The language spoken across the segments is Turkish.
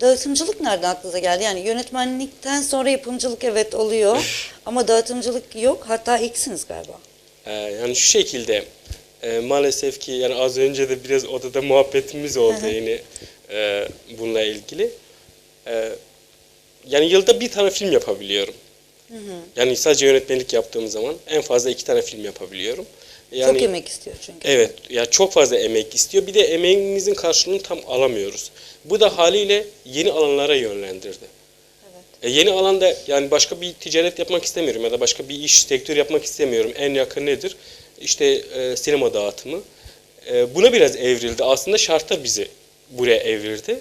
Dağıtımcılık nereden aklınıza geldi? Yani yönetmenlikten sonra yapımcılık evet oluyor ama dağıtımcılık yok. Hatta ilksiniz galiba. Ee, yani şu şekilde e, maalesef ki yani az önce de biraz odada muhabbetimiz oldu yine e, bununla ilgili. E, yani yılda bir tane film yapabiliyorum. Yani sadece yönetmenlik yaptığım zaman en fazla iki tane film yapabiliyorum. Yani, Çok emek istiyor çünkü. Evet, ya çok fazla emek istiyor. Bir de emeğimizin karşılığını tam alamıyoruz. Bu da haliyle yeni alanlara yönlendirdi. E, yeni alanda yani başka bir ticaret yapmak istemiyorum ya da başka bir iş sektör yapmak istemiyorum. En yakın nedir? İşte e, sinema dağıtımı. E, buna biraz evrildi. Aslında şarta bizi buraya evrildi.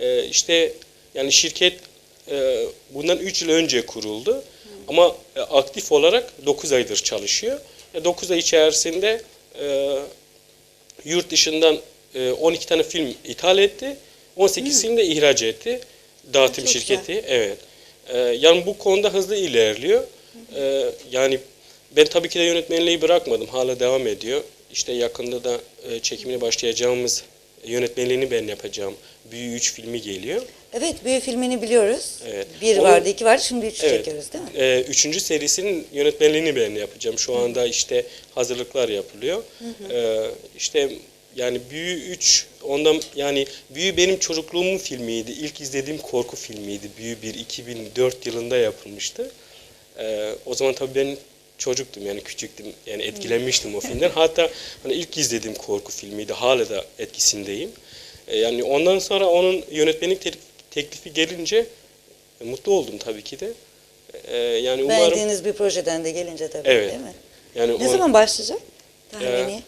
E, işte yani şirket e, bundan 3 yıl önce kuruldu. Ama e, aktif olarak 9 aydır çalışıyor. E, 9 ay içerisinde e, yurt dışından e, 12 tane film ithal etti. 18'ini de ihraç etti. Dağıtım Çok şirketi. Evet. E, yani bu konuda hızlı ilerliyor. E, yani ben tabii ki de yönetmenliği bırakmadım. Hala devam ediyor. İşte yakında da e, çekimine başlayacağımız yönetmenliğini ben yapacağım. Büyü 3 filmi geliyor. Evet büyü filmini biliyoruz. Evet. Bir Onun- vardı iki vardı şimdi üç Evet. çekiyoruz değil mi? Ee, üçüncü serisinin yönetmenliğini ben yapacağım. Şu anda işte hazırlıklar yapılıyor. Ee, işte yani Büyü 3 ondan yani Büyü benim çocukluğumun filmiydi. İlk izlediğim korku filmiydi. Büyü 1 2004 yılında yapılmıştı. Ee, o zaman tabii ben çocuktum yani küçüktüm. Yani etkilenmiştim o filmden. Hatta hani ilk izlediğim korku filmiydi. Hala da etkisindeyim. Ee, yani ondan sonra onun yönetmenlik te- teklifi gelince e, mutlu oldum tabii ki de. Ee, yani umarım Beğendiğiniz bir projeden de gelince tabii Evet. değil mi? yani Ne on- zaman başlayacak? Tahmini.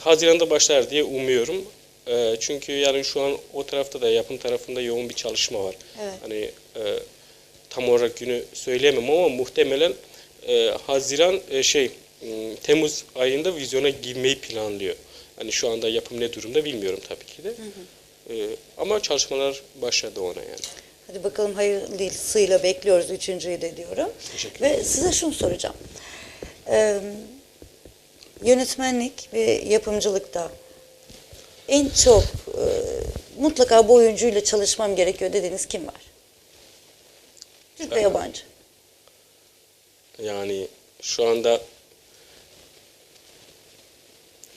Haziran'da başlar diye umuyorum. Ee, çünkü yani şu an o tarafta da yapım tarafında yoğun bir çalışma var. Evet. Hani e, tam olarak günü söyleyemem ama muhtemelen e, Haziran e, şey Temmuz ayında vizyona girmeyi planlıyor. Hani şu anda yapım ne durumda bilmiyorum tabii ki de. Ee, ama çalışmalar başladı ona yani. Hadi bakalım hayırlısıyla bekliyoruz üçüncüyü de diyorum. Teşekkür Ve size şunu soracağım. Ee, yönetmenlik ve yapımcılıkta en çok e, mutlaka bu oyuncuyla çalışmam gerekiyor dediğiniz kim var? Türk ve yabancı. Yani şu anda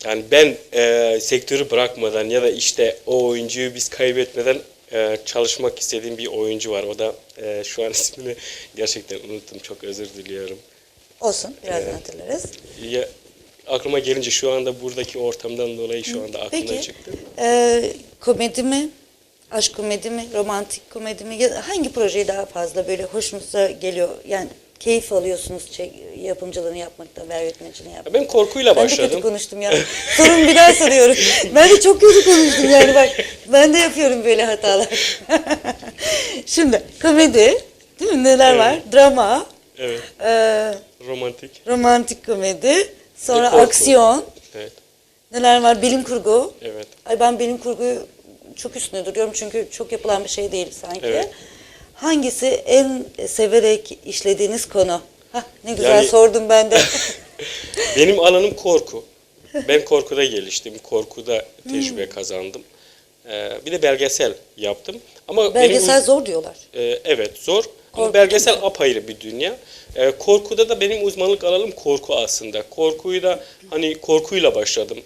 yani ben e, sektörü bırakmadan ya da işte o oyuncuyu biz kaybetmeden e, çalışmak istediğim bir oyuncu var. O da e, şu an ismini gerçekten unuttum. Çok özür diliyorum. Olsun birazdan Evet. hatırlarız. Ya, aklıma gelince şu anda buradaki ortamdan dolayı şu anda aklıma Peki çıktı. e, komedi mi? Aşk komedi mi? Romantik komedi mi? Ya hangi projeyi daha fazla böyle hoşunuza geliyor? Yani keyif alıyorsunuz çek, yapımcılığını yapmakta veya yönetmenciliğini yapmakta. Ben korkuyla Ben de kötü başladım. konuştum ya. Sorun bir daha soruyorum. Ben de çok kötü konuştum yani bak. Ben de yapıyorum böyle hatalar. Şimdi komedi değil mi? Neler Evet. var? Drama, Evet. e, Romantik. romantik komedi, sonra aksiyon. Evet. Neler var? Bilim kurgu. Evet. Ay ben bilim kurguyu çok üstüne duruyorum çünkü çok yapılan bir şey değil sanki. Evet. Hangisi en severek işlediğiniz konu? Hah, ne güzel Yani- sordum ben de. Benim alanım korku. Ben korkuda geliştim. Korkuda tecrübe kazandım. Ee, bir de belgesel yaptım. Ama Belgesel benim, zor diyorlar. Ee, evet zor. Ama Korku belgesel değil apayrı bir dünya. Ee, korkuda da benim uzmanlık alanım korku aslında. Korkuyu da hani korkuyla başladım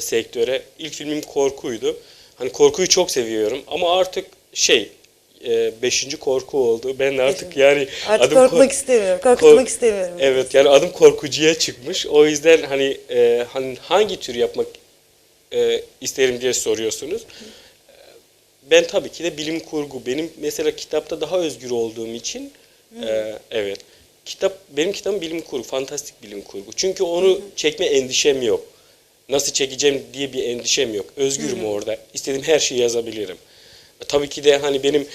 sektöre. İlk filmim korkuydu. Hani korkuyu çok seviyorum ama artık şey e, beşinci korku oldu. Ben artık yani Artık adım korkmak kork- istemiyorum. Korkutmak Kork- istemiyorum. Evet yani adım korkucuya çıkmış. O yüzden hani, e, hani hangi tür yapmak e, isterim diye soruyorsunuz. Ben tabii ki de bilim kurgu. Benim mesela kitapta daha özgür olduğum için e, evet. Kitap benim kitabım bilim kurgu, fantastik bilim kurgu. Çünkü onu çekme endişem yok. Nasıl çekeceğim diye bir endişem yok. Özgürüm orada. İstediğim her şeyi yazabilirim. Tabii ki de hani benim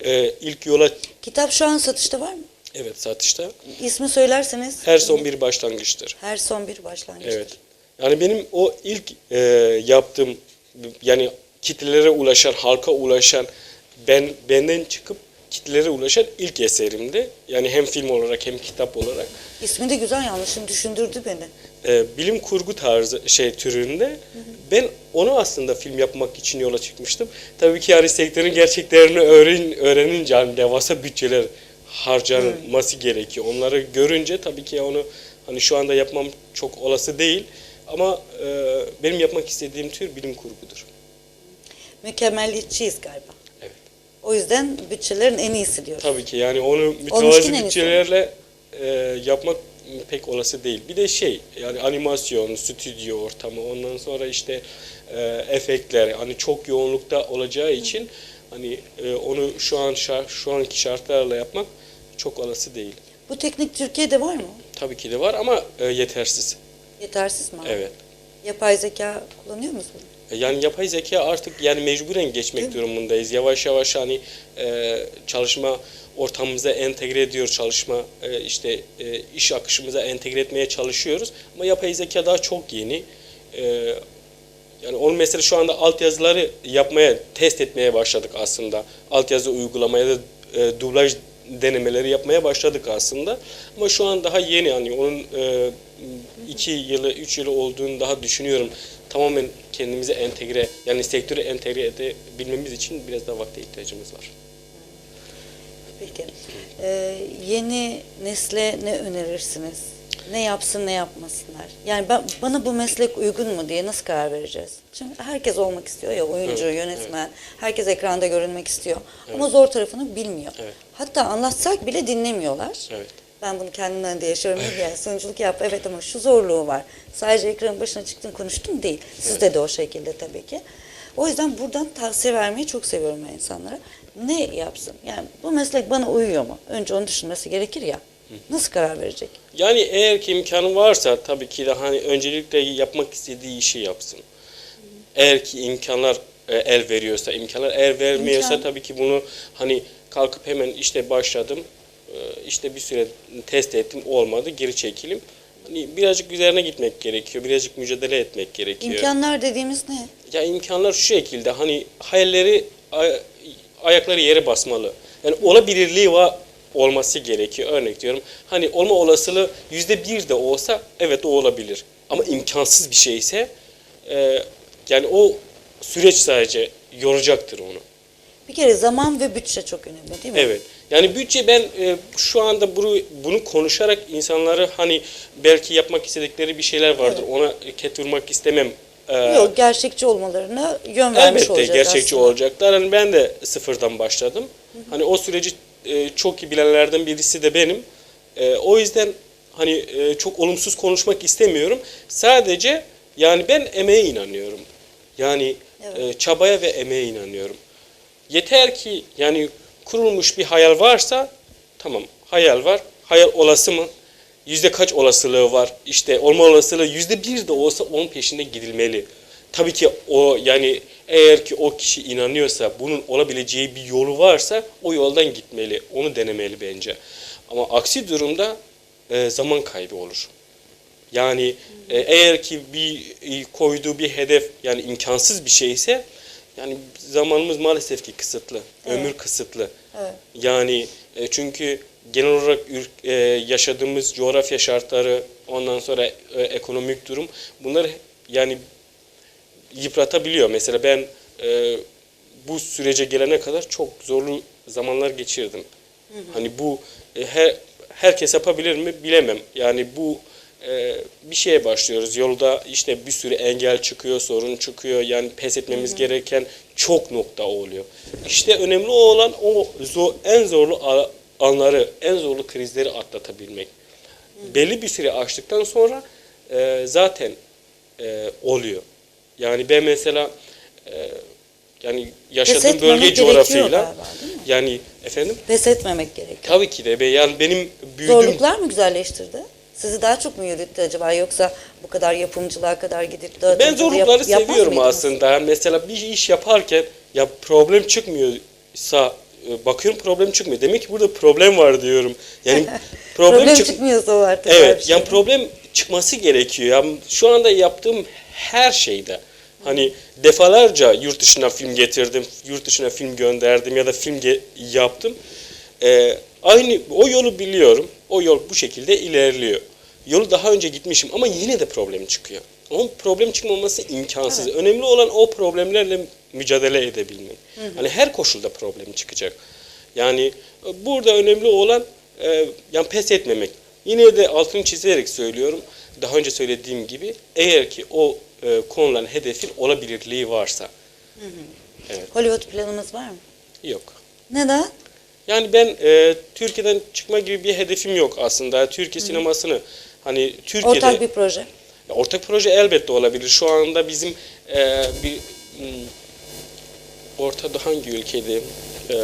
e, ilk yola Kitap şu an satışta var mı? evet satışta İsmi söylerseniz. her son bir başlangıçtır. Her son bir başlangıçtır. Evet. Yani benim o ilk e, yaptığım yani kitlelere ulaşan, halka ulaşan ben benden çıkıp kitlelere ulaşan ilk eserimdi. Yani hem film olarak hem kitap olarak. İsmi de güzel yanlışını düşündürdü beni. Ee, bilim kurgu tarzı şey türünde ben onu aslında film yapmak için yola çıkmıştım. Tabii ki yani sektörün gerçeklerini öğren, öğrenince hani devasa bütçeler harcanması gerekiyor. Onları görünce tabii ki onu hani şu anda yapmam çok olası değil. Ama e, benim yapmak istediğim tür bilim kurgudur. Mükemmelliyetçiyiz galiba. O yüzden bütçelerin en iyisi diyoruz. Tabii ki yani onu mütevazi bütçelerle e, yapmak pek olası değil. Bir de şey yani animasyon, stüdyo ortamı ondan sonra işte e, efektler hani çok yoğunlukta olacağı için hani e, onu şu an şar- şu anki şartlarla yapmak çok olası değil. Bu teknik Türkiye'de var mı? Tabii ki de var ama e, yetersiz. Yetersiz mi? Evet. Yapay zeka kullanıyor musunuz? E, Yani yapay zeka artık yani mecburen geçmek durumundayız. Yavaş yavaş hani e, çalışma ortamımıza entegre ediyor çalışma e, işte e, iş akışımıza entegre etmeye çalışıyoruz. Ama yapay zeka daha çok yeni. E, yani onun mesela şu anda altyazıları yapmaya, test etmeye başladık aslında. Altyazı uygulamaya da e, dublaj denemeleri yapmaya başladık aslında. Ama şu an daha yeni hani onun e, iki yılı, üç yılı olduğunu daha düşünüyorum. Tamamen kendimize entegre, yani sektöre entegre edebilmemiz için biraz daha vakte ihtiyacımız var. Peki. Ee, yeni nesle ne önerirsiniz? Ne yapsın ne yapmasınlar? Yani ben, bana bu meslek uygun mu diye nasıl karar vereceğiz? Çünkü herkes olmak istiyor ya oyuncu, Evet, yönetmen. Herkes ekranda görünmek istiyor. Ama zor tarafını bilmiyor. Evet. Hatta anlatsak bile dinlemiyorlar. Evet. Ben bunu kendimden de yaşıyorum. Yani sunuculuk yap evet ama şu zorluğu var. Sadece ekranın başına çıktım konuştum değil. Sizde de o şekilde tabii ki. O yüzden buradan tavsiye vermeyi çok seviyorum ben insanlara. Ne yapsın? Yani bu meslek bana uyuyor mu? Önce onu düşünmesi gerekir ya. Nasıl karar verecek? Yani eğer ki imkanı varsa tabii ki de hani öncelikle yapmak istediği işi yapsın. Eğer ki imkanlar e, el veriyorsa, imkanlar el vermiyorsa İmkan- tabii ki bunu hani kalkıp hemen işte başladım, işte bir süre test ettim olmadı geri çekilim. Hani birazcık üzerine gitmek gerekiyor, birazcık mücadele etmek gerekiyor. İmkanlar dediğimiz ne? Ya imkanlar şu şekilde hani hayalleri ay- ayakları yere basmalı. Yani olabilirliği var olması gerekiyor. Örnek diyorum. Hani olma olasılığı yüzde bir de olsa evet o olabilir. Ama imkansız bir şeyse e, yani o süreç sadece yoracaktır onu. Bir kere zaman ve bütçe çok önemli değil mi? Evet. Yani bütçe ben e, şu anda bunu, bunu konuşarak insanları hani belki yapmak istedikleri bir şeyler vardır. Ona ket vurmak istemem. E, Yok gerçekçi olmalarına yön vermiş Elbette gerçekçi aslında. olacaklar. Hani ben de sıfırdan başladım. Hani o süreci e, çok iyi bilenlerden birisi de benim. E, o yüzden hani e, çok olumsuz konuşmak istemiyorum. Sadece yani ben emeğe inanıyorum. Yani e, çabaya ve emeğe inanıyorum. Yeter ki yani kurulmuş bir hayal varsa tamam hayal var. Hayal olası mı? Yüzde kaç olasılığı var? İşte olma olasılığı yüzde bir de olsa onun peşinde gidilmeli. Tabii ki o yani eğer ki o kişi inanıyorsa bunun olabileceği bir yolu varsa o yoldan gitmeli. Onu denemeli bence. Ama aksi durumda e, zaman kaybı olur. Yani e, eğer ki bir e, koyduğu bir hedef yani imkansız bir şeyse yani zamanımız maalesef ki kısıtlı. Ömür kısıtlı. Evet. Yani e, çünkü genel olarak e, yaşadığımız coğrafya şartları, ondan sonra e, ekonomik durum bunlar yani yıpratabiliyor. Mesela ben e, bu sürece gelene kadar çok zorlu zamanlar geçirdim. Hani bu e, her herkes yapabilir mi bilemem. Yani bu bir şeye başlıyoruz. Yolda işte bir sürü engel çıkıyor, sorun çıkıyor. Yani pes etmemiz gereken çok nokta oluyor. İşte önemli olan o zor, en zorlu anları, en zorlu krizleri atlatabilmek. Belli bir süre açtıktan sonra e, zaten e, oluyor. Yani ben mesela e, yani yaşadığım bölge coğrafyayla galiba, yani efendim Pes etmemek gerekiyor. tabii ki de yani benim büyüdüğüm Zorluklar mı güzelleştirdi? Sizi daha çok mu yürüttü acaba yoksa bu kadar yapımcılığa kadar gidip dağıtıcılığı Ben yap- zorlukları yapmaz seviyorum aslında. Mesela bir iş yaparken ya problem çıkmıyorsa e, bakıyorum problem çıkmıyor. Demek ki burada problem var diyorum. Yani problem, Problem, çık- çıkmıyorsa var Evet, şey. yani problem çıkması gerekiyor. Yani şu anda yaptığım her şeyde Hani defalarca yurt dışına film getirdim, yurt dışına film gönderdim ya da film yaptım. Ee, aynı o yolu biliyorum. O yol bu şekilde ilerliyor. Yolu daha önce gitmişim ama yine de problem çıkıyor. Ama problem çıkmaması imkansız. Önemli olan o problemlerle mücadele edebilmek. Hani her koşulda problem çıkacak. Yani e, burada önemli olan e, yani pes etmemek. Yine de altını çizerek söylüyorum. Daha önce söylediğim gibi eğer ki o e, konulan hedefin olabilirliği varsa. Hollywood planımız var mı? Yok. Neden? Yani ben e, Türkiye'den çıkma gibi bir hedefim yok aslında. Türkiye sinemasını hani Türkiye'de Ortak bir proje. Ya Ortak proje elbette olabilir. Şu anda bizim e, bir hmm, ortada hangi ülkeydi? E,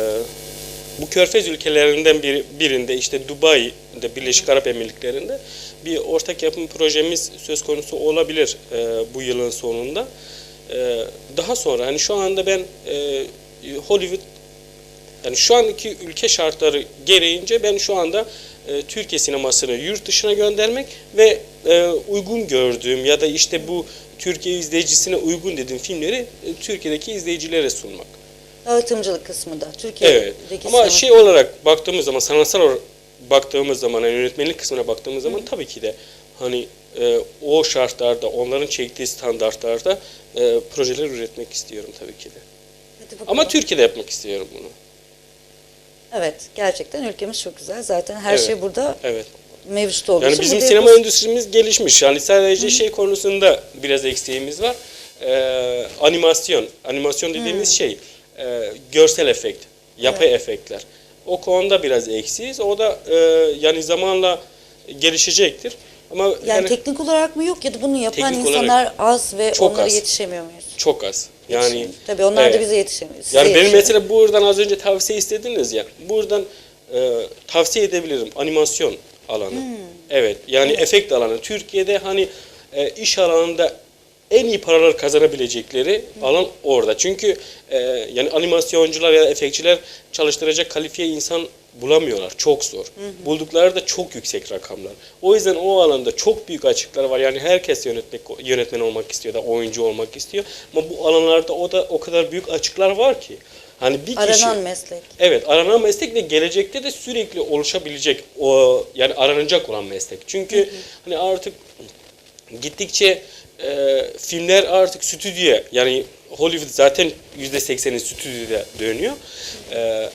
bu körfez ülkelerinden bir, birinde işte Dubai'de Birleşik Arap Emirlikleri'nde bir ortak yapım projemiz söz konusu olabilir e, bu yılın sonunda. E, daha sonra hani şu anda ben e, Hollywood yani şu andaki ülke şartları gereğince ben şu anda e, Türkiye sinemasını yurt dışına göndermek ve e, uygun gördüğüm ya da işte bu Türkiye izleyicisine uygun dediğim filmleri e, Türkiye'deki izleyicilere sunmak. Dağıtımcılık kısmı da. Türkiye'deki Evet. Ama sinema- şey olarak baktığımız zaman sanatsal olarak baktığımız zaman yani yönetmenlik kısmına baktığımız zaman tabii ki de hani e, o şartlarda onların çektiği standartlarda e, projeler üretmek istiyorum tabii ki de. Hadi bakalım. Ama Türkiye'de yapmak istiyorum bunu. Evet, gerçekten ülkemiz çok güzel. Zaten her Evet. şey burada Evet. mevcut olduğu Yani için bizim burada sinema yapıyoruz. endüstrimiz gelişmiş. Yani sadece şey konusunda biraz eksiğimiz var. Ee, animasyon. Animasyon dediğimiz şey e, görsel efekt, yapay efektler. O konuda biraz eksiyiz. O da e, yani zamanla gelişecektir. Ama Yani, yani teknik olarak mı yok ya da bunu yapan Teknik olarak insanlar az ve çok onlara az. yetişemiyor muyuz? çok az. Yani tabii onlar da evet. bize yetişemiyor. size Yani benim yetişemiyor. mesela buradan az önce tavsiye istediniz ya. Buradan e, tavsiye edebilirim animasyon alanı. Hmm. Evet. Yani efekt alanı. Türkiye'de hani e, iş alanında en iyi paralar kazanabilecekleri alan orada. Çünkü e, yani animasyoncular ya da efektçiler çalıştıracak kalifiye insan bulamıyorlar. Çok zor. Buldukları da çok yüksek rakamlar. O yüzden o alanda çok büyük açıklar var. Yani herkes yönetmek yönetmen olmak istiyor da oyuncu olmak istiyor. Ama bu alanlarda o da o kadar büyük açıklar var ki. Hani bir kişi Aranan meslek. Evet, aranan meslek ve gelecekte de sürekli oluşabilecek o yani aranacak olan meslek. Çünkü hani artık gittikçe e, filmler artık stüdyoya yani Hollywood zaten %80'i stüdyoda dönüyor. E,